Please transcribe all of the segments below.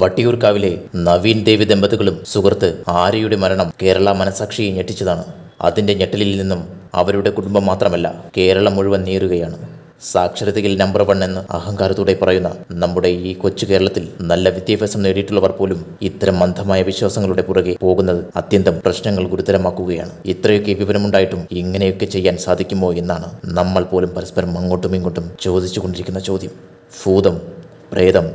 വട്ടിയൂർക്കാവിലെ നവീൻ ദേവി ദമ്പതികളും സുഹൃത്ത് ആര്യയുടെ മരണം കേരള മനസാക്ഷിയെ ഞെട്ടിച്ചതാണ്. അതിന്റെ ഞെട്ടലിൽ നിന്നും അവരുടെ കുടുംബം മാത്രമല്ല കേരളം മുഴുവൻ നീറുകയാണ് സാക്ഷരതയിൽ നമ്പർ വൺ എന്ന് അഹങ്കാരത്തോടെ പറയുന്ന നമ്മുടെ ഈ കൊച്ചു കേരളത്തിൽ നല്ല വിദ്യാഭ്യാസം നേടിയിട്ടുള്ളവർ പോലും ഇത്തരം മന്ദമായ വിശ്വാസങ്ങളുടെ പുറകെ പോകുന്നത് അത്യന്തം പ്രശ്നങ്ങൾ ഗുരുതരമാക്കുകയാണ്. ഇത്രയൊക്കെ വിവരമുണ്ടായിട്ടും ഇങ്ങനെയൊക്കെ ചെയ്യാൻ സാധിക്കുമോ എന്നാണ് നമ്മൾ പോലും പരസ്പരം അങ്ങോട്ടും ഇങ്ങോട്ടും ചോദിച്ചുകൊണ്ടിരിക്കുന്ന ചോദ്യം. ഭൂതം പ്രേതം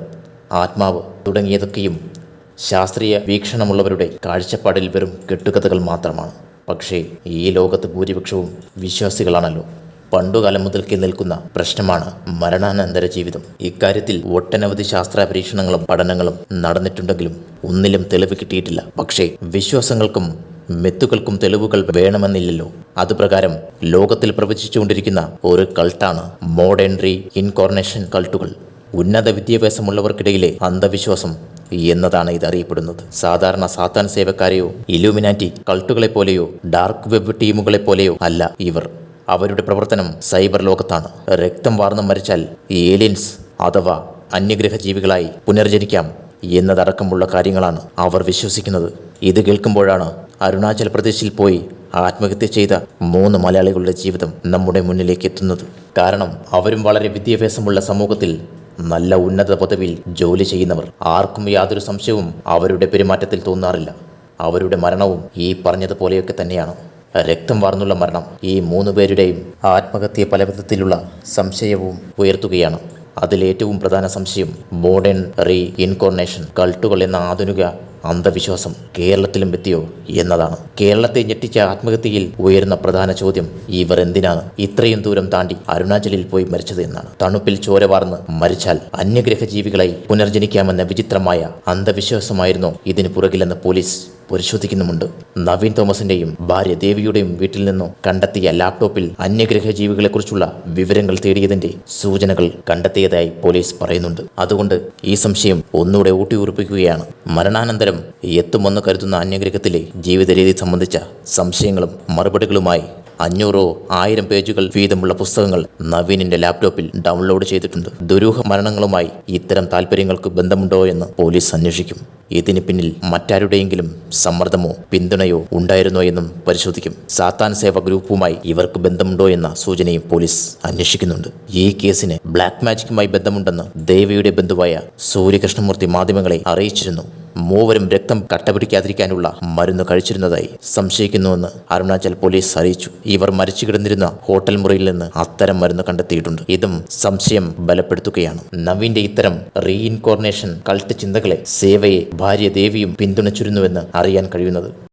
ആത്മാവ് തുടങ്ങിയതൊക്കെയും ശാസ്ത്രീയ വീക്ഷണമുള്ളവരുടെ കാഴ്ചപ്പാടിൽ വെറും കെട്ടുകഥകൾ മാത്രമാണ്. പക്ഷേ ഈ ലോകത്ത് ഭൂരിപക്ഷവും വിശ്വാസികളാണല്ലോ. പണ്ടുകാലം മുതൽക്ക് നിൽക്കുന്ന പ്രശ്നമാണ് മരണാനന്തര ജീവിതം. ഇക്കാര്യത്തിൽ ഒട്ടനവധി ശാസ്ത്ര പരീക്ഷണങ്ങളും പഠനങ്ങളും നടന്നിട്ടുണ്ടെങ്കിലും ഒന്നിലും തെളിവ് കിട്ടിയിട്ടില്ല. പക്ഷേ വിശ്വാസങ്ങൾക്കും മെത്തുകൾക്കും തെളിവുകൾ വേണമെന്നില്ലല്ലോ. അതുപ്രകാരം ലോകത്തിൽ പ്രവചിച്ചുകൊണ്ടിരിക്കുന്ന ഒരു കൾട്ടാണ് മോഡേൺ റീ ഇൻകോർണേഷൻ കൾട്ടുകൾ. ഉന്നത വിദ്യാഭ്യാസമുള്ളവർക്കിടയിലെ അന്ധവിശ്വാസം എന്നതാണ് ഇത് അറിയപ്പെടുന്നത്. സാധാരണ സാത്താൻ സേവക്കാരെയോ ഇലൂമിനാറ്റി കൾട്ടുകളെ പോലെയോ ഡാർക്ക് വെബ് ടീമുകളെ പോലെയോ അല്ല ഇവർ. അവരുടെ പ്രവർത്തനം സൈബർ ലോകത്താണ്. രക്തം വാർന്നു മരിച്ചാൽ ഏലിയൻസ് അഥവാ അന്യഗ്രഹ ജീവികളായി പുനർജനിക്കാം എന്നതടക്കമുള്ള കാര്യങ്ങളാണ് അവർ വിശ്വസിക്കുന്നത്. ഇത് കേൾക്കുമ്പോഴാണ് അരുണാചൽ പ്രദേശിൽ പോയി ആത്മഹത്യ ചെയ്ത മൂന്ന് മലയാളികളുടെ ജീവിതം നമ്മുടെ മുന്നിലേക്ക് എത്തുന്നത്. കാരണം അവരും വളരെ വിദ്യാഭ്യാസമുള്ള സമൂഹത്തിൽ നല്ല ഉന്നത പദവിയിൽ ജോലി ചെയ്യുന്നവർ ആർക്കും യാതൊരു സംശയവും അവരുടെ പെരുമാറ്റത്തിൽ തോന്നാറില്ല. അവരുടെ മരണവും ഈ പറഞ്ഞതുപോലെയൊക്കെ തന്നെയാണ്. രക്തം വാർന്നുള്ള മരണം ഈ മൂന്ന് പേരുടെയും ആത്മഹത്യ പലവിധത്തിലുള്ള സംശയവും ഉയർത്തുകയാണ്. അതിലേറ്റവും പ്രധാന സംശയം മോഡേൺ റീ ഇൻകോർണേഷൻ കൾട്ടുകൾ എന്ന ആധുനിക അന്ധവിശ്വാസം കേരളത്തിലും എത്തിയോ എന്നതാണ്. കേരളത്തെ ഞെട്ടിച്ച ആത്മഹത്യയിൽ ഉയരുന്ന പ്രധാന ചോദ്യം ഇവർ എന്തിനാണ് ഇത്രയും ദൂരം താണ്ടി അരുണാചലിൽ പോയി മരിച്ചത് എന്നാണ്. തണുപ്പിൽ ചോര വാർന്ന് മരിച്ചാൽ അന്യഗ്രഹ ജീവികളായി പുനർജനിക്കാമെന്ന വിചിത്രമായ അന്ധവിശ്വാസമായിരുന്നു ഇതിന് പുറകിലെന്ന് പോലീസ് പരിശോധിക്കുന്നുമുണ്ട്. നവീൻ തോമസിന്റെയും ഭാര്യ ദേവിയുടെയും വീട്ടിൽ നിന്നും കണ്ടെത്തിയ ലാപ്ടോപ്പിൽ അന്യഗ്രഹ ജീവികളെക്കുറിച്ചുള്ള വിവരങ്ങൾ തേടിയതിന്റെ സൂചനകൾ കണ്ടെത്തിയതായി പോലീസ് പറയുന്നുണ്ട്. അതുകൊണ്ട് ഈ സംശയം ഒന്നുകൂടെ ഊട്ടിയുറപ്പിക്കുകയാണ്. മരണാനന്തരം എത്തുമെന്ന് കരുതുന്ന അന്യഗ്രഹത്തിലെ ജീവിത രീതി സംബന്ധിച്ച സംശയങ്ങളും മറുപടികളുമായി അഞ്ഞൂറോ ആയിരം പേജുകൾ വീതമുള്ള പുസ്തകങ്ങൾ നവീനിന്റെ ലാപ്ടോപ്പിൽ ഡൗൺലോഡ് ചെയ്തിട്ടുണ്ട്. ദുരൂഹ മരണങ്ങളുമായി ഇത്തരം താല്പര്യങ്ങൾക്ക് ബന്ധമുണ്ടോ എന്ന് പോലീസ് അന്വേഷിക്കും. ഇതിന് പിന്നിൽ മറ്റാരുടെയെങ്കിലും സമ്മർദ്ദമോ പിന്തുണയോ ഉണ്ടായിരുന്നോ എന്നും പരിശോധിക്കും. സാത്താൻ സേവ ഗ്രൂപ്പുമായി ഇവർക്ക് ബന്ധമുണ്ടോ എന്ന സൂചനയും പോലീസ് അന്വേഷിക്കുന്നുണ്ട്. ഈ കേസിന് ബ്ലാക്ക് മാജിക്കുമായി ബന്ധമുണ്ടെന്ന് ദേവിയുടെ ബന്ധുവായ സൂര്യകൃഷ്ണമൂർത്തി മാധ്യമങ്ങളെ അറിയിച്ചിരുന്നു. മൂവരും രക്തം കട്ടപിടിക്കാതിരിക്കാനുള്ള മരുന്ന് കഴിച്ചിരുന്നതായി സംശയിക്കുന്നുവെന്ന് അരുണാചൽ പോലീസ് അറിയിച്ചു. ഇവർ മരിച്ചു കിടന്നിരുന്ന ഹോട്ടൽ മുറിയിൽ നിന്ന് അത്തരം മരുന്ന് കണ്ടെത്തിയിട്ടുണ്ട്. ഇതും സംശയം ബലപ്പെടുത്തുകയാണ്. നവീന്റെ ഇത്തരം റീഇൻകോർണേഷൻ കൾട്ട് ചിന്തകളെ സേവയെ ഭാര്യ ദേവിയും പിന്തുണച്ചിരുന്നുവെന്ന് അറിയാൻ കഴിയുന്നത്.